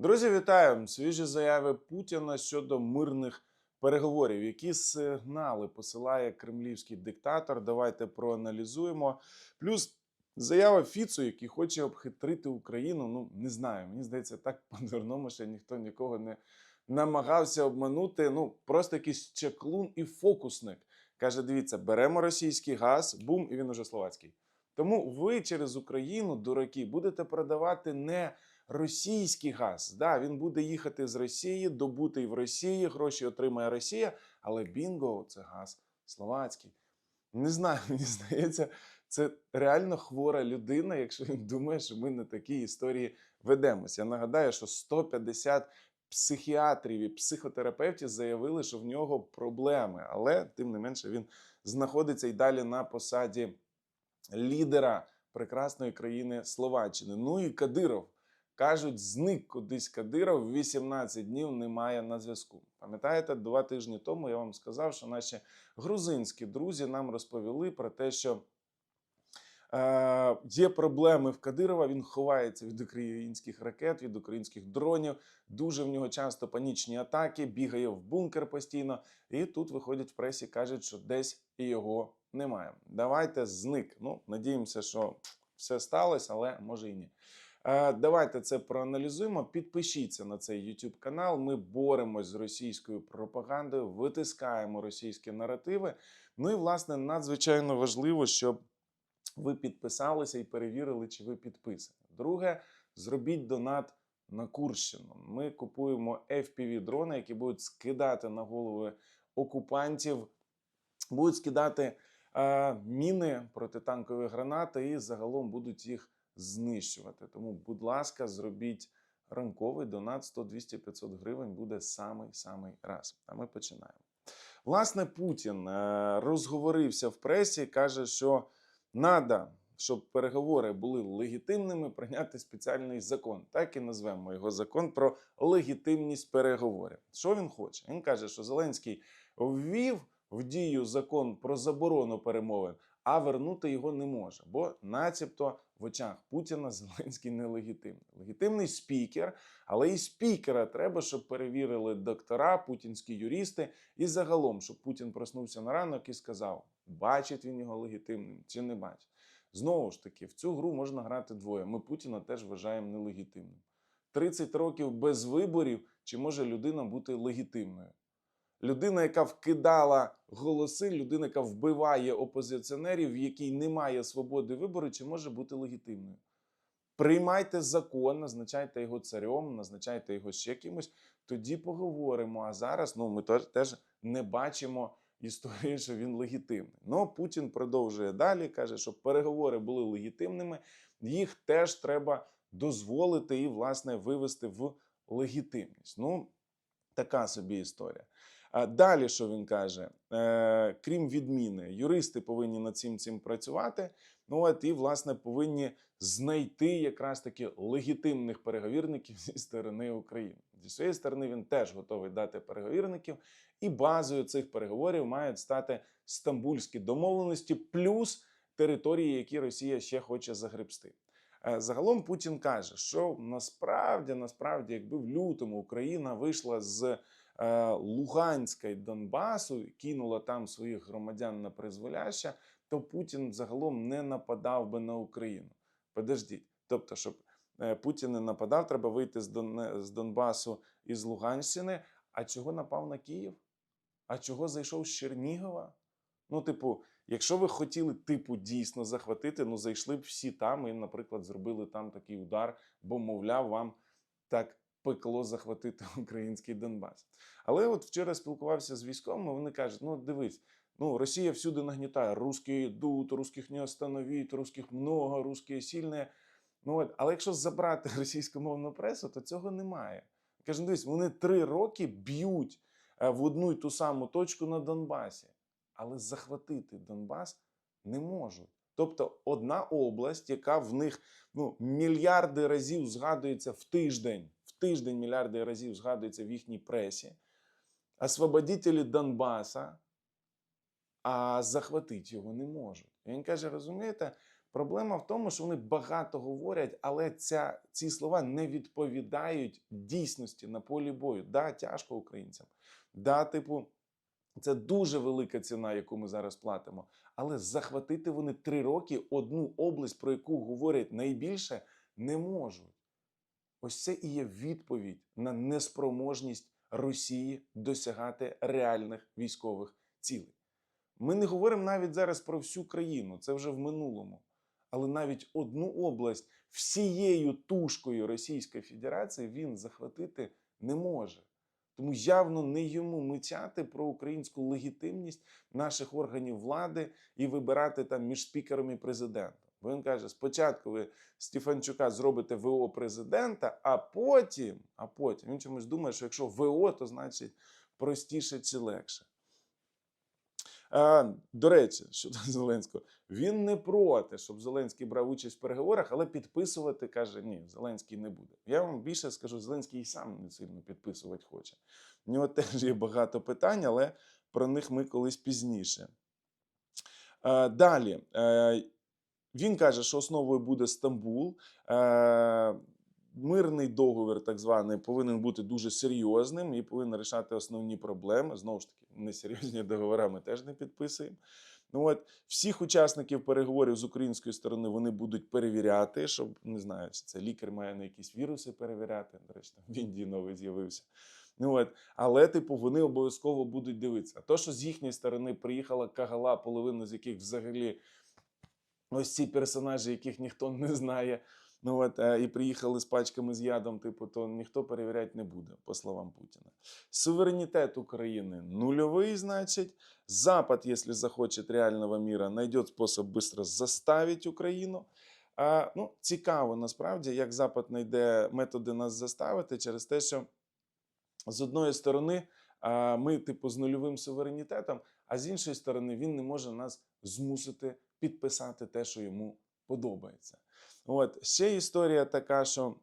Друзі, вітаю! Свіжі заяви Путіна щодо мирних переговорів. Які сигнали посилає кремлівський диктатор? Давайте проаналізуємо. Плюс заява Фіцу, який хоче обхитрити Україну. Ну не знаю. Мені здається, так по-дурному ще ніхто нікого не намагався обманути. Ну просто якийсь чеклун і фокусник. Каже: дивіться, беремо російський газ, бум, і він уже словацький. Тому ви через Україну, дураки, будете продавати не російський газ. Да, він буде їхати з Росії, добутий в Росії, гроші отримає Росія, але бінго це газ словацький. Не знаю, мені здається, це реально хвора людина, якщо він думає, що ми на такі історії ведемося. Я нагадаю, що 150 психіатрів і психотерапевтів заявили, що в нього проблеми, але тим не менше він знаходиться і далі на посаді лідера прекрасної країни Словаччини. Ну і Кадиров. Кажуть, зник кудись Кадиров 18 днів немає на зв'язку. Пам'ятаєте, два тижні тому я вам сказав, що наші грузинські друзі нам розповіли про те, що е, є проблеми в Кадирова. Він ховається від українських ракет, від українських дронів. Дуже в нього часто панічні атаки, бігає в бункер постійно. І тут виходять в пресі, кажуть, що десь його немає. Давайте зник. Ну, надіємося, що все сталося, але може і ні. Е, Давайте це проаналізуємо. Підпишіться на цей YouTube канал. Ми боремось з російською пропагандою, витискаємо російські наративи. Ну і власне надзвичайно важливо, щоб ви підписалися і перевірили, чи ви підписані. Друге, зробіть донат на Курщину. Ми купуємо fpv дрони, які будуть скидати на голови окупантів, будуть скидати е, міни протитанкові гранати і загалом будуть їх знищувати. Тому, будь ласка, зробіть ранковий донат 100, 200, 500 гривень буде самий-самий раз. А ми починаємо. Власне, Путін е, розговорився в пресі, каже, що треба, щоб переговори були легітимними, прийняти спеціальний закон. Так і назвемо його закон про легітимність переговорів. Що він хоче? Він каже, що Зеленський ввів в дію закон про заборону перемовин, а вернути його не може, бо, начебто, в очах Путіна Зеленський нелегітимний. Легітимний спікер, але і спікера треба, щоб перевірили доктора, путінські юристи, і загалом, щоб Путін проснувся на ранок і сказав, бачить він його легітимним чи не бачить. Знову ж таки, в цю гру можна грати двоє. Ми Путіна теж вважаємо нелегітимним. 30 років без виборів, чи може людина бути легітимною? Людина, яка вкидала голоси, людина, яка вбиває опозиціонерів, в якій немає свободи вибору, чи може бути легітимною. Приймайте закон, назначайте його царем, назначайте його ще кимось, тоді поговоримо. А зараз ну, ми теж, не бачимо історії, що він легітимний. Ну, Путін продовжує далі, каже, щоб переговори були легітимними, їх теж треба дозволити і, власне, вивести в легітимність. Ну, така собі історія. Далі, що він каже, е, крім відміни, юристи повинні над цим цим працювати. Ну от і власне повинні знайти якраз таки легітимних переговірників зі сторони України. Зі своєї сторони він теж готовий дати переговірників, і базою цих переговорів мають стати стамбульські домовленості, плюс території, які Росія ще хоче загребсти. Е, Загалом Путін каже, що насправді, насправді, якби в лютому Україна вийшла з Луганська і Донбасу, кинула там своїх громадян на призволяще, то Путін загалом не нападав би на Україну. Подождіть. Тобто, щоб е, Путін не нападав, треба вийти з Донбасу і з Луганщини. А чого напав на Київ? А чого зайшов з Чернігова? Ну, типу, якщо ви хотіли, типу, дійсно захватити, ну зайшли б всі там і, наприклад, зробили там такий удар, бо, мовляв, вам так пекло захватити український Донбас. Але от вчора спілкувався з військовими, вони кажуть: ну дивись, ну Росія всюди нагнітає, русські йдуть, русських не остановить, русських много, русські сильні. Ну от, але якщо забрати російськомовну пресу, то цього немає. Каже, дивись, вони три роки б'ють е, в одну й ту саму точку на Донбасі, але захватити Донбас не можуть. Тобто одна область, яка в них ну, мільярди разів згадується в тиждень, тиждень мільярди разів згадується в їхній пресі, освободителі Донбаса, а захватити його не можуть. І він каже: розумієте, Проблема в тому, що вони багато говорять, але ця, ці слова не відповідають дійсності на полі бою. Да, тяжко українцям. Да, типу, це дуже велика ціна, яку ми зараз платимо. Але захватити вони три роки одну область, про яку говорять найбільше, не можуть. Ось це і є відповідь на неспроможність Росії досягати реальних військових цілей. Ми не говоримо навіть зараз про всю країну, це вже в минулому. Але навіть одну область всією тушкою Російської Федерації він захватити не може. Тому явно не йому митяти про українську легітимність наших органів влади і вибирати там між спікером і президентом. Бо він каже: спочатку ви Стефанчука зробите ВО президента, а потім, а потім він чомусь думає, що якщо ВО, то значить простіше чи легше. А, до речі, щодо Зеленського, він не проти, щоб Зеленський брав участь в переговорах, але підписувати каже: ні, Зеленський не буде. Я вам більше скажу, Зеленський і сам не сильно підписувати хоче. У нього теж є багато питань, але про них ми колись пізніше. А, далі. Він каже, що основою буде Стамбул. Е, Мирний договір, так званий, повинен бути дуже серйозним і повинен рішати основні проблеми. Знову ж таки, несерйозні договори ми теж не підписуємо. Ну от всіх учасників переговорів з української сторони вони будуть перевіряти, щоб не знаю, чи це лікар має на якісь віруси перевіряти. До речі, там в Індії новий з'явився. Ну от, але, типу, вони обов'язково будуть дивитися. А то, що з їхньої сторони приїхала кагала, половина з яких взагалі ось ці персонажі, яких ніхто не знає. Ну от е, і приїхали з пачками з ядом, типу, то ніхто перевіряти не буде, по словам Путіна. Суверенітет України нульовий, значить. Запад, якщо захоче реального мира, знайде спосіб швидко заставити Україну. А, ну, цікаво насправді, як Запад знайде методи нас заставити через те, що з одної сторони а, ми, типу, з нульовим суверенітетом, а з іншої сторони, він не може нас змусити підписати те, що йому подобається. От ще історія така, що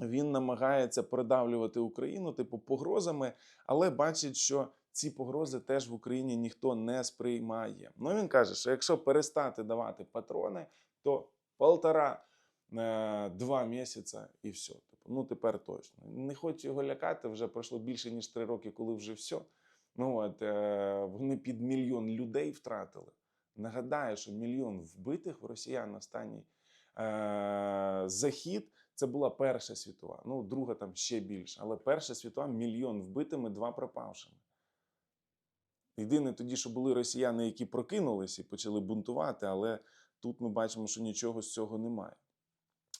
він намагається продавлювати Україну, типу, погрозами, але бачить, що ці погрози теж в Україні ніхто не сприймає. Ну він каже, що якщо перестати давати патрони, то полтора е, місяці і все. Типу, ну тепер точно. Не хочу його лякати. Вже пройшло більше ніж три роки, коли вже все. Ну от е, вони під мільйон людей втратили. Нагадаю, що мільйон вбитих в росіян останній е, захід. Це була Перша світова, ну друга там ще більше, але Перша світова мільйон вбитими, два пропавшими. Єдине тоді, що були росіяни, які прокинулись і почали бунтувати, але тут ми бачимо, що нічого з цього немає.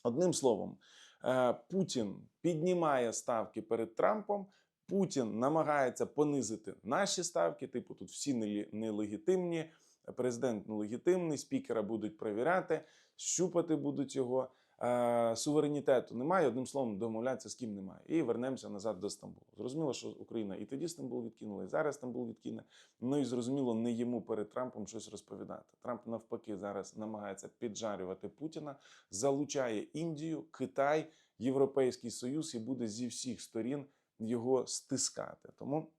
Одним словом, е, Путін піднімає ставки перед Трампом. Путін намагається понизити наші ставки, типу тут всі нелегітимні, президент нелегітимний, спікера будуть перевіряти, щупати будуть його. Е, суверенітету немає, одним словом, домовлятися з ким немає. І вернемося назад до Стамбулу. Зрозуміло, що Україна і тоді Стамбул відкинула, і зараз Стамбул відкине. Ну і зрозуміло, не йому перед Трампом щось розповідати. Трамп навпаки зараз намагається піджарювати Путіна, залучає Індію, Китай, Європейський Союз і буде зі всіх сторін його стискати. Тому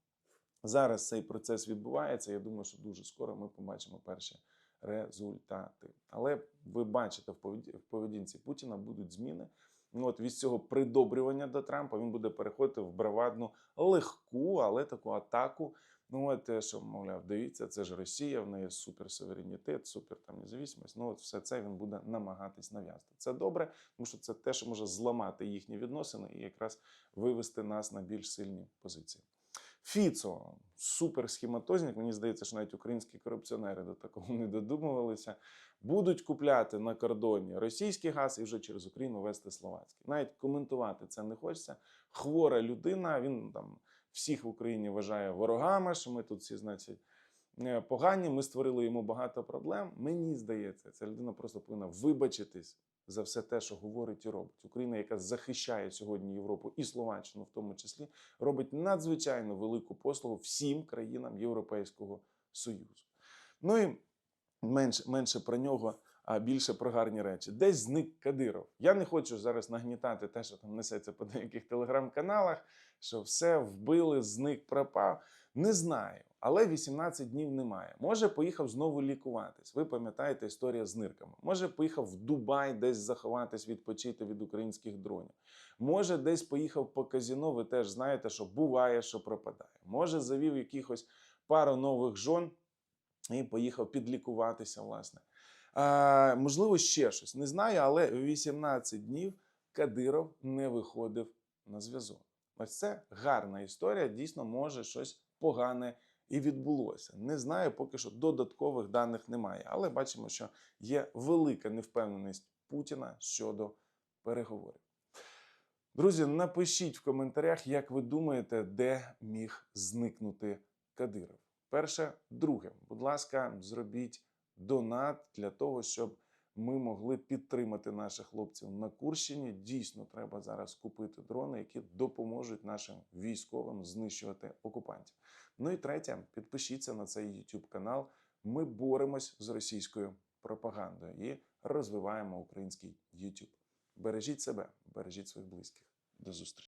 зараз цей процес відбувається. Я думаю, що дуже скоро ми побачимо перші результати. Але ви бачите, в поведі- поведінці Путіна будуть зміни. Ну, От від цього придобрювання до Трампа він буде переходити в бравадну легку, але таку атаку. Ну, от те, що мовляв, дивіться, це ж Росія, в неї суперсуверенітет, супер там незалежність. Ну, от все це він буде намагатись нав'язати. Це добре, тому що це те, що може зламати їхні відносини і якраз вивести нас на більш сильні позиції. Фіцо суперсхематознік. Мені здається, що навіть українські корупціонери до такого не додумувалися. Будуть купляти на кордоні російський газ і вже через Україну вести словацький. Навіть коментувати це не хочеться. Хвора людина. Він там всіх в Україні вважає ворогами, що ми тут всі, значить. е, Погані, ми створили йому багато проблем. Мені здається, ця людина просто повинна вибачитись за все те, що говорить і робить. Україна, яка захищає сьогодні Європу і Словаччину, в тому числі, робить надзвичайно велику послугу всім країнам Європейського Союзу. Ну і менше, менше про нього, а більше про гарні речі. Десь зник Кадиров. Я не хочу зараз нагнітати те, що там несеться по деяких телеграм-каналах, що все вбили, зник, пропав. Не знаю. Але 18 днів немає. Може, поїхав знову лікуватись. Ви пам'ятаєте історія з нирками. Може, поїхав в Дубай десь заховатись, відпочити від українських дронів. Може, десь поїхав по казіно. Ви теж знаєте, що буває, що пропадає. Може, завів якихось пару нових жон і поїхав підлікуватися, власне. А, можливо, ще щось. Не знаю, але 18 днів Кадиров не виходив на зв'язок. Ось це гарна історія. Дійсно, може щось погане і відбулося. Не знаю, поки що додаткових даних немає, але бачимо, що є велика невпевненість Путіна щодо переговорів. Друзі, напишіть в коментарях, як ви думаєте, де міг зникнути Кадиров. Перше, друге, будь ласка, зробіть донат для того, щоб ми могли підтримати наших хлопців на Курщині. Дійсно, треба зараз купити дрони, які допоможуть нашим військовим знищувати окупантів. Ну і третє, підпишіться на цей YouTube канал. Ми боремось з російською пропагандою і розвиваємо український YouTube. Бережіть себе, бережіть своїх близьких. До зустрічі.